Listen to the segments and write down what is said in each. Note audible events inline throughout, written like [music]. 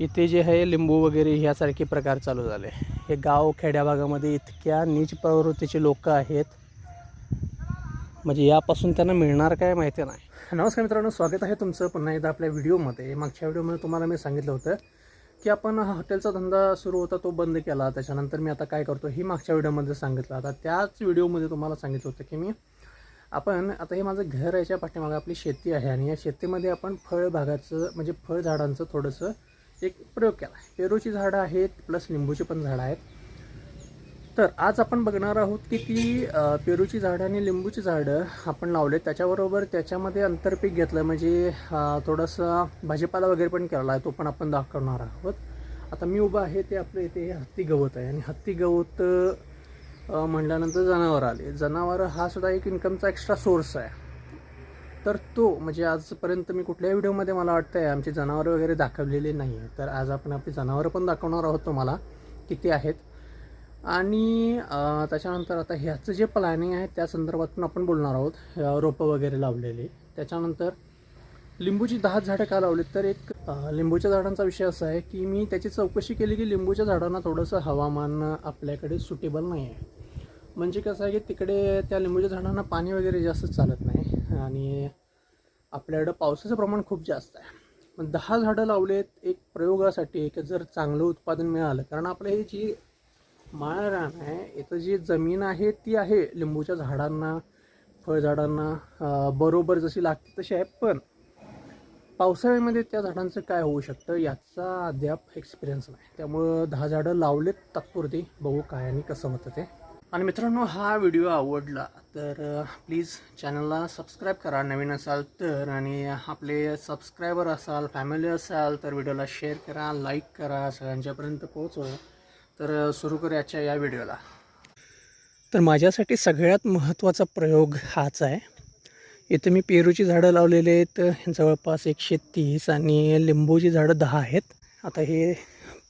इथे जे आहे लिंबू वगैरे ह्यासारखे प्रकार चालू झाले. हे गाव खेड्या भागामध्ये इतक्या नीच प्रवृत्तीचे लोक आहेत. म्हणजे यापासून त्यांना मिळणार काय माहिती नाही. नमस्कार मित्रांनो स्वागत आहे तुमचं पुन्हा एकदा आपल्या व्हिडिओमध्ये. मागच्या व्हिडिओमध्ये तुम्हाला मी सांगितलं होतं की आपण हा हॉटेलचा धंदा सुरू होता तो बंद केला. त्याच्यानंतर मी आता काय करतो ही मागच्या व्हिडिओमध्ये सांगितलं. आता त्याच व्हिडिओमध्ये तुम्हाला सांगितलं होतं की मी आपण आता हे माझं घर याच्या पाठीमागं आपली शेती आहे. आणि या शेतीमध्ये आपण फळबागाचं म्हणजे फळझाडांचं थोडंसं एक प्रयोग केला. पेरूची झाडं आहेत प्लस लिंबूची पण झाडं आहेत. तर आज आपण बघणार आहोत की ती पेरूची झाडं आणि लिंबूची झाडं आपण लावले त्याच्याबरोबर त्याच्यामध्ये आंतरपीक घेतलं म्हणजे थोडंसं भाजीपाला वगैरे पण केला आहे तो पण आपण दाखवणार आहोत. आता मी उभं आहे ते आपलं इथे हे हत्ती गवत आहे. आणि हत्ती गवत म्हटल्यानंतर म्हणल्यानंतर जनावर आले. जनावर हा सुद्धा एक इन्कमचा एक्स्ट्रा सोर्स आहे. तर तो म्हणजे आजपर्यंत मी कुठल्याही व्हिडिओमध्ये मला वाटतं आहे आमची जनावरं वगैरे दाखवलेली नाही आहे तर आज आपण आपली जनावरं पण दाखवणार आहोत तुम्हाला किती आहेत. आणि त्याच्यानंतर आता ह्याचं जे प्लॅनिंग आहे त्या संदर्भात पण आपण बोलणार आहोत. रोपं वगैरे लावलेली. त्याच्यानंतर लिंबूची दहा झाडं का लावलीत तर एक लिंबूच्या झाडांचा विषय असा आहे की मी त्याची चौकशी केली की लिंबूच्या झाडांना थोडंसं हवामान आपल्याकडे सुटेबल नाही आहे म्हणजे कसं आहे की तिकडे त्या लिंबूच्या झाडांना पाणी वगैरे जास्त चालत नाही. आणि आपल्याकडं पावसाचं प्रमाण खूप जास्त आहे. पण दहा झाडं लावलेत एक प्रयोगासाठी की जर चांगलं उत्पादन मिळालं कारण आपलं हे जी माळ रान आहे इथं जी जमीन आहे ती आहे लिंबूच्या झाडांना फळझाडांना बरोबर जशी लागते तशी आहे. पण पावसाळ्यामध्ये त्या झाडांचं काय होऊ शकतं याचा अद्याप एक्सपिरियन्स नाही. त्यामुळं दहा झाडं लावलेत तात्पुरती. बघू काय आणि कसं होतं ते. आणि मित्रांनो हा व्हिडिओ आवडला तर प्लीज चॅनलला सबस्क्राईब करा. नवीन असाल तर आणि आपले सबस्क्रायबर असाल फॅमिली असाल तर व्हिडिओला शेअर करा लाईक करा सगळ्यांच्यापर्यंत पोहोचवा. तर सुरू करूयाच्या या व्हिडिओला तर माझ्यासाठी सगळ्यात महत्त्वाचा प्रयोग हाच आहे. इथं मी पेरूची झाडं लावलेली आहेत. जवळपास एकशे तीस आणि लिंबूची झाडं दहा आहेत. आता हे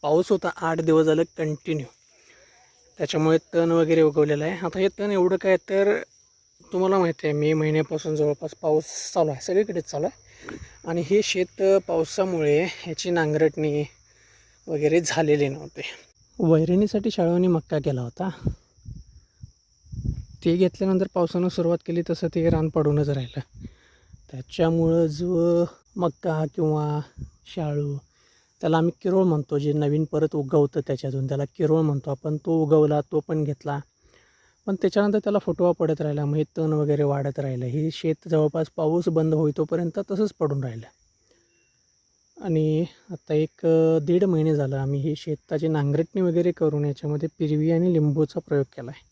पाऊस होता आठ दिवस झालं कंटिन्यू त्याच्यामुळे तण वगैरे उगवलेलं आहे. आता हे तण एवढं काय तर तुम्हाला माहिती आहे मे महिन्यापासून जवळपास पाऊस चालू आहे सगळीकडेच चालू आहे. आणि हे शेत पावसामुळे ह्याची नांगरटणी वगैरे झालेली नव्हते. वैरणीसाठी शाळांनी मक्का केला होता. ते घेतल्यानंतर पावसानं सुरुवात केली तसं ते रान पडूनच राहिलं. त्याच्यामुळं जो मक्का किंवा शाळू त्याला आम्ही किरोळ म्हणतो जे नवीन परत उगवतं त्याच्यातून. त्याला किरोळ म्हणतो आपण. तो उगवला तो पण घेतला. पण त्याच्यानंतर त्याला फुटवा पडत राहिला म्हणजे तण वगैरे वाढत राहिलं. हे शेत जवळपास पाऊस बंद होईतोपर्यंत तसंच पडून राहिलं. आणि आता एक दीड महिने झालं आम्ही हे शेताची नांगरटणी वगैरे करून याच्यामध्ये पिरवी आणि लिंबूचा प्रयोग केला आहे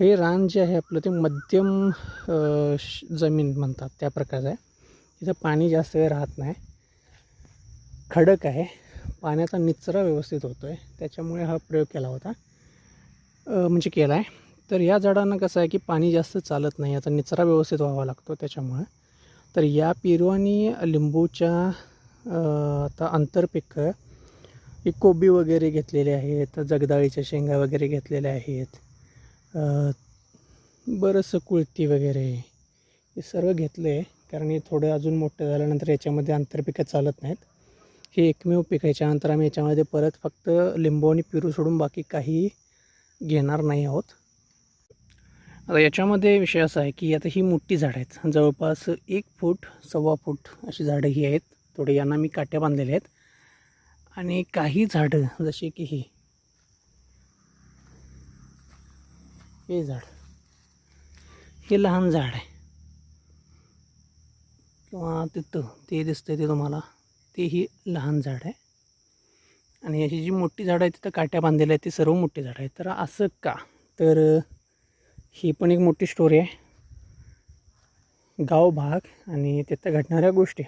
हे रान जे आहे आपलं ते मध्यम श- जमीन म्हणतात त्या प्रकारचं आहे. इथं पाणी जास्त वेळ राहत नाही. खडक आहे. पाण्याचा निचरा व्यवस्थित होतो आहे त्याच्यामुळे हा प्रयोग केला होता. म्हणजे केला आहे तर या झाडांना कसं आहे की पाणी जास्त चालत नाही. आता निचरा व्यवस्थित व्हावा लागतो त्याच्यामुळे. तर या पेरू आणि लिंबूच्या आता आंतरपिकं एक कोबी वगैरे घेतलेले आहेत. जगदाळीच्या शेंगा वगैरे घेतलेल्या आहेत. बरंचसं कुळती वगैरे हे सर्व घेतलं आहे कारण हे थोडं अजून मोठं झाल्यानंतर याच्यामध्ये आंतरपिकं चालत नाहीत. हे एकमेव पीक आहे. याच्यानंतर आम्ही याच्यामध्ये परत फक्त लिंबू आणि पिरू सोडून बाकी काही घेणार नाही आहोत. आता याच्यामध्ये विषय असा आहे की आता ही मोठी झाडं आहेत. जवळपास एक फूट सव्वा फूट अशी झाडं ही आहेत. थोडे यांना मी काट्या बांधलेल्या आहेत. आणि काही झाडं जसे की ही. हे झाड. हे लहान झाड आहे. किंवा तिथं ते दिसतंय ते तुम्हाला. तेही लहान झाड आहे. आणि याची जी मोठी झाडं आहेत तिथं काट्या बांधलेल्या आहेत ती सर्व मोठी झाडं आहेत. तर असं का? तर ही पण एक मोठी स्टोरी आहे. गाव भाग आणि तिथं घडणाऱ्या गोष्टी.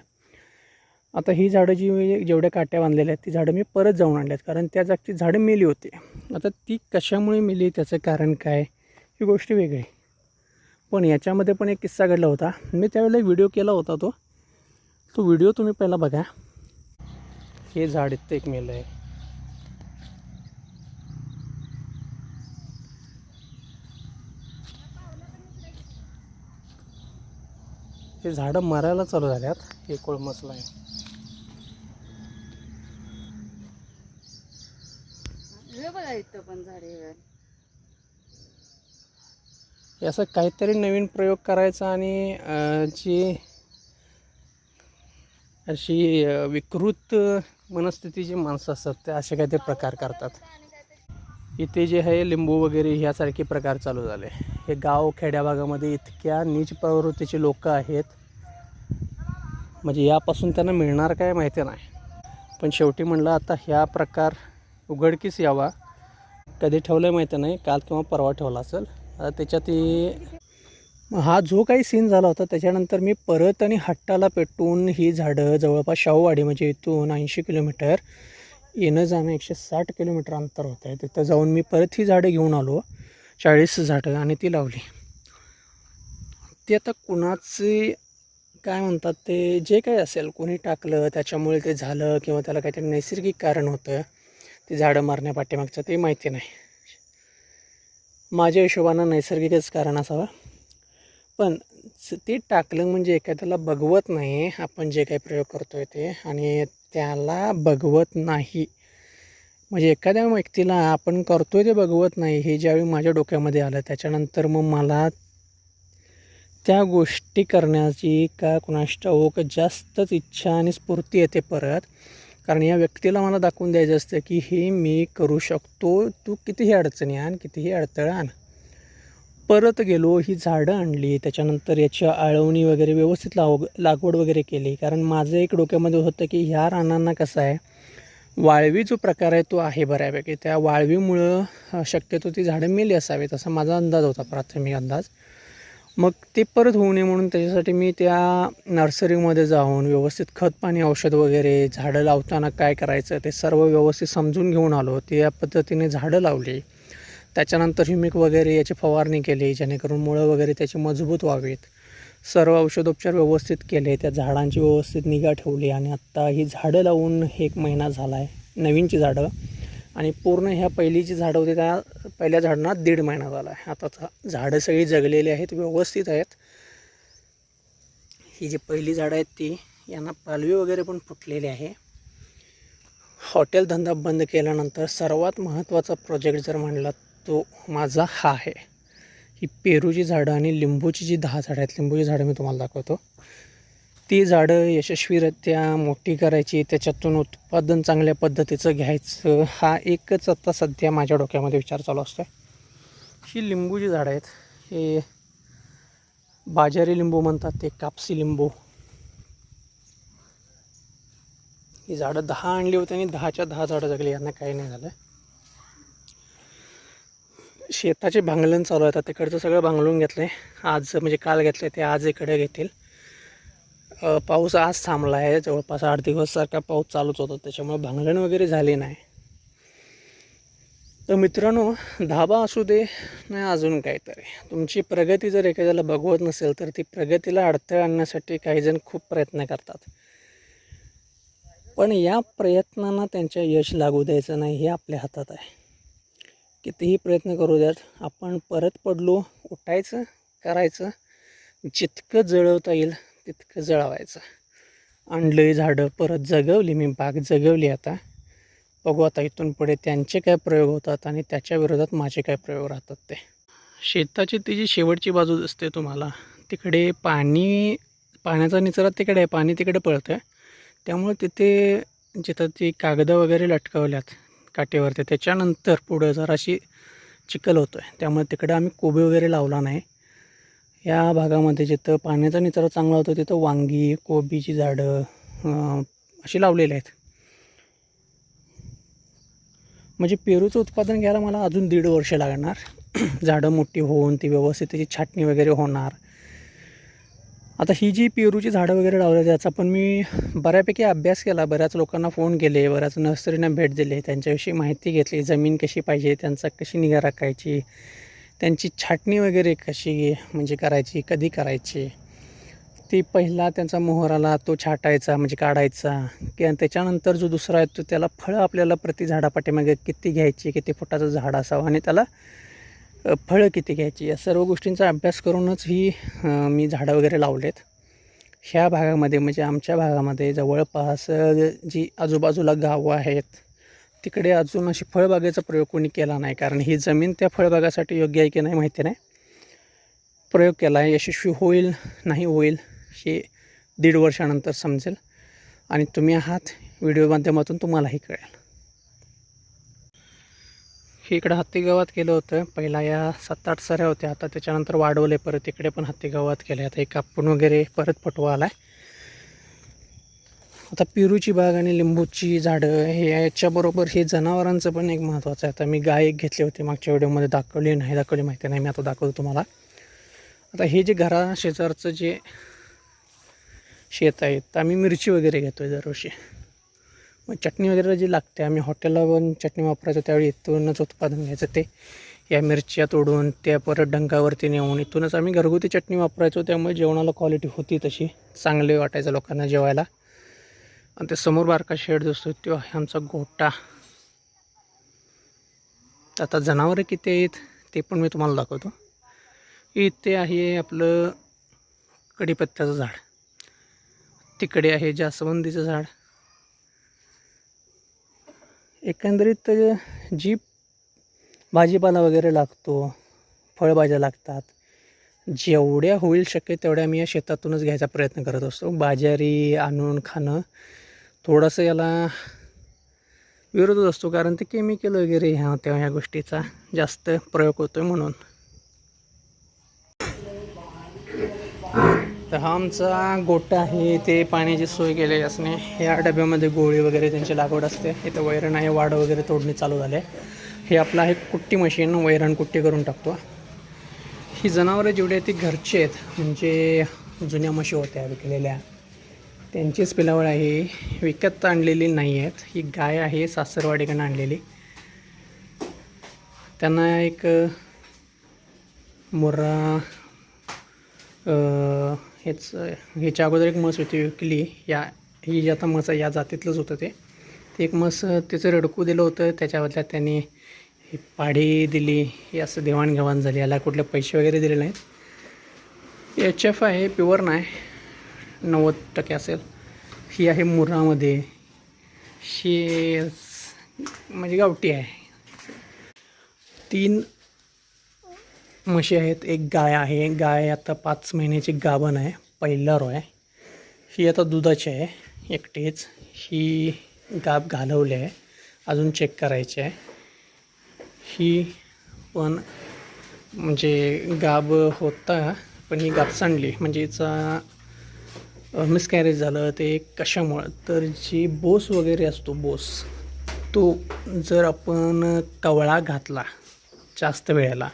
आता ही झाडं जी जेवढ्या काट्या बांधलेल्या आहेत ती झाडं मी परत जाऊन आणली आहेत कारण त्या जागची झाडं मेली होती. आता ती कशामुळे मेली? त्याचं कारण काय? ही गोष्ट वेगळी. पण याच्यामध्ये पण एक किस्सा घडला होता. मी त्यावेळेला एक व्हिडिओ केला होता तो. तो व्हिडिओ तुम्ही पहिला बघा. हे झाड इथं एक मेलं आहे. हे झाडं मरायला चालू झाल्यात. हे कोळमसलं आहे. हे बघा इथं पण झाडे आहेत. हे असं काहीतरी नवीन प्रयोग करायचा आणि जी अशी विकृत मनस्थितीची माणसं असतात ते असे काहीतरी प्रकार करतात. इथे जे आहे लिंबू वगैरे ह्यासारखे प्रकार चालू झाले. हे गाव खेड्या भागामध्ये इतक्या नीच प्रवृत्तीचे लोक आहेत. म्हणजे यापासून त्यांना मिळणार काय माहिती नाही. पण शेवटी म्हणलं आता ह्या प्रकार उघडकीस यावा. कधी ठेवलं माहिती नाही. काल किंवा परवा ठेवला असेल. आता त्याच्यात मग हा जो काही सीन झाला होता त्याच्यानंतर मी परत आणि हट्टाला पेटून ही झाडं जवळपास शाहूवाडी म्हणजे इथून ऐंशी किलोमीटर येणं जाणं एकशे साठ किलोमीटर अंतर होतं आहे. तिथं जाऊन मी परत ही झाडं घेऊन आलो चाळीस झाडं आणि ती लावली. ती आता कुणाची काय म्हणतात ते जे काही असेल कोणी टाकलं त्याच्यामुळे ते झालं किंवा त्याला काहीतरी नैसर्गिक कारण होतं ती झाडं मारण्या पाठीमागचं ते माहिती नाही. माझ्या हिशोबानं नैसर्गिकच कारण असावं. पण ते टाकलं म्हणजे एखाद्याला बघवत नाही आपण जे काही प्रयोग करतोय ते आणि त्याला बघवत नाही. म्हणजे एखाद्या व्यक्तीला आपण करतोय ते बघवत नाही हे ज्यावेळी माझ्या डोक्यामध्ये आलं त्याच्यानंतर मग मला त्या गोष्टी करण्याची का कुणास ठाऊक हो, जास्तच इच्छा आणि स्फूर्ती येते परत. कारण या व्यक्तीला मला दाखवून द्यायचं असतं की हे मी करू शकतो तू कितीही अडचणी आण कितीही अडथळा आण. परत गेलो ही झाडं आणली त्याच्यानंतर याची आळवणी वगैरे व्यवस्थित लाव लागवड वगैरे केली. कारण माझं एक डोक्यामध्ये होतं की ह्या रानांना कसं आहे वाळवी जो प्रकार आहे तो आहे बऱ्यापैकी. त्या वाळवीमुळं शक्यतो ती झाडं मेली असावीत असा माझा अंदाज होता प्राथमिक अंदाज. मग ते परत होऊ नये म्हणून त्याच्यासाठी मी त्या नर्सरीमध्ये जाऊन व्यवस्थित खत पाणी औषध वगैरे झाडं लावताना काय करायचं ते सर्व व्यवस्थित समजून घेऊन आलो. त्या पद्धतीने झाडं लावली. त्याच्यानंतर ह्युमिक वगैरे याची फवारणी केली जेणेकरून मुळं वगैरे त्याची मजबूत व्हावीत. सर्व औषधोपचार व्यवस्थित केले त्या झाडांची व्यवस्थित निगा ठेवली आणि आत्ता ही झाडं लावून एक महिना झाला आहे नवीनची झाडं. आणि पूर्ण ह्या पहिलीची झाडं होती त्या पहिल्या झाडांना दीड महिना झाला. आहे आता झाडं सगळी जगलेली आहेत व्यवस्थित आहेत. ही जी पहिली झाडं आहेत ती यांना पालवी वगैरे पण फुटलेली आहे. हॉटेल धंदा बंद केल्यानंतर सर्वात महत्त्वाचा प्रोजेक्ट जर म्हणला तो माझा हा आहे. ही पेरूची झाडं आणि लिंबूची जी दहा झाडं आहेत लिंबूची झाडं मी तुम्हाला दाखवतो. ती झाडं यशस्वीरित्या मोठी करायची त्याच्यातून उत्पादन चांगल्या पद्धतीचं घ्यायचं हा एकच आता सध्या माझ्या डोक्यामध्ये विचार चालू असतो ही लिंबूची झाडं आहेत. हे बाजारी लिंबू म्हणतात ते कापसी लिंबू. ही झाडं दहा आणली होती आणि दहाच्या दहा झाडं जगली यांना काही नाही झालं. शेताचे भांगलन चालू आहे. आता तिकडचं सगळं भांगलून घेतलं आहे आज म्हणजे काल घेतलं ते आज इकडे घेतील. पाऊस आज थांबला आहे जवळपास आठ दिवससारखा पाऊस चालूच होता. त्याच्यामुळे भांगलण वगैरे झाले नाही. तर मित्रांनो धाबा असू दे नाही अजून काहीतरी. तुमची प्रगती जर एखाद्याला बघवत नसेल तर ती प्रगतीला अडथळा आणण्यासाठी काहीजण खूप प्रयत्न करतात. पण या प्रयत्नांना त्यांच्या यश लागू द्यायचं नाही हे आपल्या हातात आहे. कितीही प्रयत्न करू द्यात आपण परत पडलो उठायचं करायचं जितकं जळवता येईल तितकं जळवायचं. आणलं झाडं परत जगवली मी बाग जगवली आता. बघू आता इथून पुढे त्यांचे काय प्रयोग होतात आणि त्याच्या विरोधात माझे काय प्रयोग राहतात ते. शेताची ती जी शेवटची बाजू दिसते तुम्हाला तिकडे पाणी पाण्याचा निचरा तिकडे आहे पाणी तिकडे पळतं आहे त्यामुळे तिथे जिथं ती कागदं वगैरे लटकवल्यात काठीवरती त्याच्यानंतर पुढं जराशी चिखल होतो आहे त्यामुळे तिकडे आम्ही कोबी वगैरे लावला नाही. या भागामध्ये जिथं पाण्याचा निचरा चांगला होतो तिथं वांगी कोबीची झाडं अशी लावलेली आहेत. म्हणजे पेरूचं उत्पादन घ्यायला मला अजून दीड वर्ष लागणार. [clears throat] झाडं मोठी होऊन ती व्यवस्थित त्याची छाटणी वगैरे होणार. आता ही जी पेरूची झाडं वगैरे लावली त्याचा पण मी बऱ्यापैकी अभ्यास केला. बऱ्याच लोकांना फोन केले बऱ्याच नर्सरींना भेट दिली. त्यांच्याविषयी माहिती घेतली. जमीन कशी पाहिजे त्यांचा कशी निगा राखायची त्यांची छाटणी वगैरे कशी म्हणजे करायची कधी करायची ती पहिला त्यांचा मोहराला तो छाटायचा म्हणजे काढायचा. किंवा त्याच्यानंतर जो दुसरा आहे तो त्याला फळं आपल्याला प्रति झाडापाठीमागे किती घ्यायची किती फुटाचं झाड असावं आणि त्याला फळं किती घ्यायची? या सर्व गोष्टींचा अभ्यास करूनच ही मी झाडं वगैरे लावलेत. ह्या भागामध्ये म्हणजे आमच्या भागामध्ये जवळपास जी आजूबाजूला गावं आहेत तिकडे अजून अशी फळबागेचा प्रयोग कोणी केला नाही. कारण ही जमीन त्या फळबागासाठी योग्य आहे की नाही माहिती नाही. प्रयोग केला आहे. यशस्वी होईल नाही होईल हे दीड वर्षानंतर समजेल. आणि तुम्ही आहात व्हिडिओ माध्यमातून तुम्हालाही कळेल. हे इकडं हत्ती गावात केलं होतं. पहिला या सात आठ सऱ्या होत्या. आता त्याच्यानंतर वाढवले. परत इकडे पण हत्ती गावात केले. आता हे कापून वगैरे परत पटवा आला आहे आता पेरूची बाग आणि लिंबूची झाडं हे याच्याबरोबर हे जनावरांचं पण एक महत्त्वाचं आहे. आता मी गाय एक घेतली होती. मागच्या व्हिडिओमध्ये दाखवली नाही. दाखवली माहिती नाही. मी आता दाखवतो तुम्हाला. आता हे जे घरा शेजारचं जे शेत आहे तर आम्ही मिरची वगैरे घेतो आहे दरवर्षी. मग चटणी वगैरे जी लागते आम्ही हॉटेलला पण चटणी वापरायचो त्यावेळी इथूनच उत्पादन घ्यायचं ते. या मिरच्या तोडून त्या परत डंकावरती नेऊन इथूनच आम्ही घरगुती चटणी वापरायचो त्यामुळे जेवणाला क्वालिटी होती तशी. चांगले वाटायचं लोकांना जेवायला. आणि ते समोर बारका शेड दिसतो तो आहे आमचा गोटा. आता जनावरं किती आहेत ते पण मी तुम्हाला दाखवतो. इथे आहे आपलं कढीपत्त्याचं झाड. तिकडे आहे जास्वंदीचं झाड. एकंदरीत जी भाजीपाला वगैरे लागतो फळभाज्या लागतात जेवढ्या होईल शक्य तेवढ्या मी या शेतातूनच घ्यायचा प्रयत्न करत असतो. बाजारी आणून खाणं थोडंसं याला विरोधच असतो कारण ते केमिकल वगैरे ह्या त्या ह्या गोष्टीचा जास्त प्रयोग होतो म्हणून. तर हा आमचा गोटा आहे. ते पाण्याची सोय केलेली असणे. या डब्यामध्ये गोळी वगैरे त्यांची लागवड असते. इथं वैरण आहे. वाड वगैरे तोडणी चालू झाले. हे आपलं आहे कुट्टी मशीन. वैरण कुट्टी करून टाकतो. ही जनावरं जेवढी आहेत ती घरची आहेत. म्हणजे जुन्या म्हशी होत्या विकलेल्या. त्यांचीच पिलावळ आहे. विकत आणलेली नाही आहेत. ही गाय आहे. सासरवाडीकडनं आणलेली. त्यांना एक मोरा हेच ह्याच्या अगोदर एक म्हस होती विकली या ही जी आता म्हस आहे या जातीतलंच होतं ते. ते एक म्हस त्याचं रडकू दिलं होतं. त्याच्या बदल्यात त्यांनी ही पाढी दिली. ही असं देवाणघेवाण झाली. याला कुठले पैसे वगैरे दिले नाहीत. एच एफ आहे प्युअर नाही. नव्वद टक्के असेल. ही आहे मुरामध्ये ही म्हणजे गावठी आहे. तीन म्हशी आहेत एक गाय आहे. गाय आता पाच महिन्याची गाभण आहे पहिला रो आहे. ही आता दुधाची आहे एकटीच. ही गाब घालवली आहे अजून चेक करायची आहे. ही पण म्हणजे गाब होता पण ही गाब सांडली. म्हणजे हिचा मिसकॅरेज झालं ते कशामुळं? तर जी बोस वगैरे असतो बोस तो जर आपण कवळा घातला जास्त वेळेला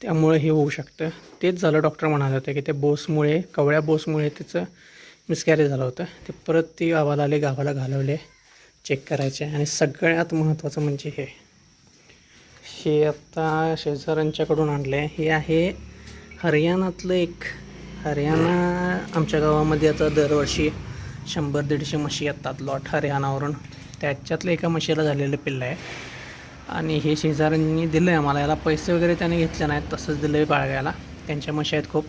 त्यामुळे हे होऊ शकतं. तेच झालं डॉक्टर म्हणाले होते की ते बोसमुळे कवळ्या बोसमुळे तिचं मिसकॅरेज झालं होतं. ते परत ती गावाला आले गावाला घालवले चेक करायचे. आणि सगळ्यात महत्त्वाचं म्हणजे हे. हे आता शेजाऱ्यांच्याकडून आणलं आहे हे आहे हरियाणातलं एक. हरियाणा आमच्या गावामध्ये आता दरवर्षी शंभर दीडशे म्हशी येतात लॉट हरियाणावरून. त्याच्यातलं एका म्हशीला झालेलं पिल्लं आहे. आणि हे शेजाऱ्यांनी दिलं आहे आम्हाला. याला पैसे वगैरे त्याने घेतले नाहीत तसंच दिलं आहे बाळगायला. त्यांच्या मशी आहेत खूप.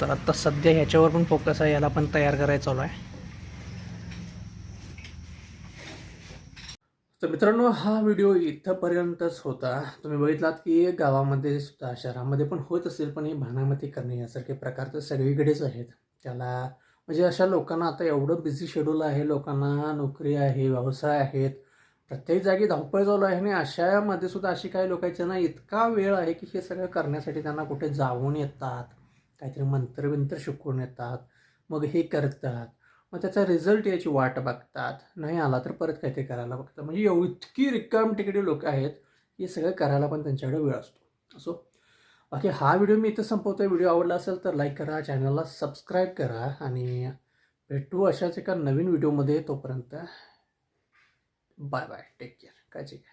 तर आत्ता सध्या ह्याच्यावर पण फोकस आहे याला पण तयार करायचं चालू आहे. तर मित्रांनो हा व्हिडिओ इथंपर्यंतच होता. तुम्ही बघितलात की गावामध्ये सुद्धा शहरामध्ये पण होत असेल पण हे भानामती करणे यासारखे प्रकार तर सगळीकडेच आहेत. त्याला म्हणजे अशा लोकांना आता एवढं बिझी शेड्यूल आहे लोकांना नोकरी आहे व्यवसाय आहेत प्रत्येक जागी धावपळ चालू आहे आणि अशामध्ये सुद्धा अशी काही लोकांच्या ना इतका वेळ आहे की हे सगळं करण्यासाठी त्यांना कुठे जाऊन येतात काहीतरी मंत्र विंत्र शिकवून येतात मग हे करतात मग त्याचा रिझल्ट याची वाट बघतात. नाही आला तर परत काहीतरी करायला बघतात. म्हणजे एव इतकी रिकाम तिकडे लोक आहेत हे सगळं करायला पण त्यांच्याकडे वेळ असतो. असो. बाकी हा व्हिडिओ मी इथं संपवतो व्हिडिओ आवडला असेल तर लाईक करा चॅनलला सबस्क्राईब करा आणि भेटू अशाच एका नवीन व्हिडिओमध्ये तोपर्यंत. बाय बाय टेक केअर काळजी घ्या.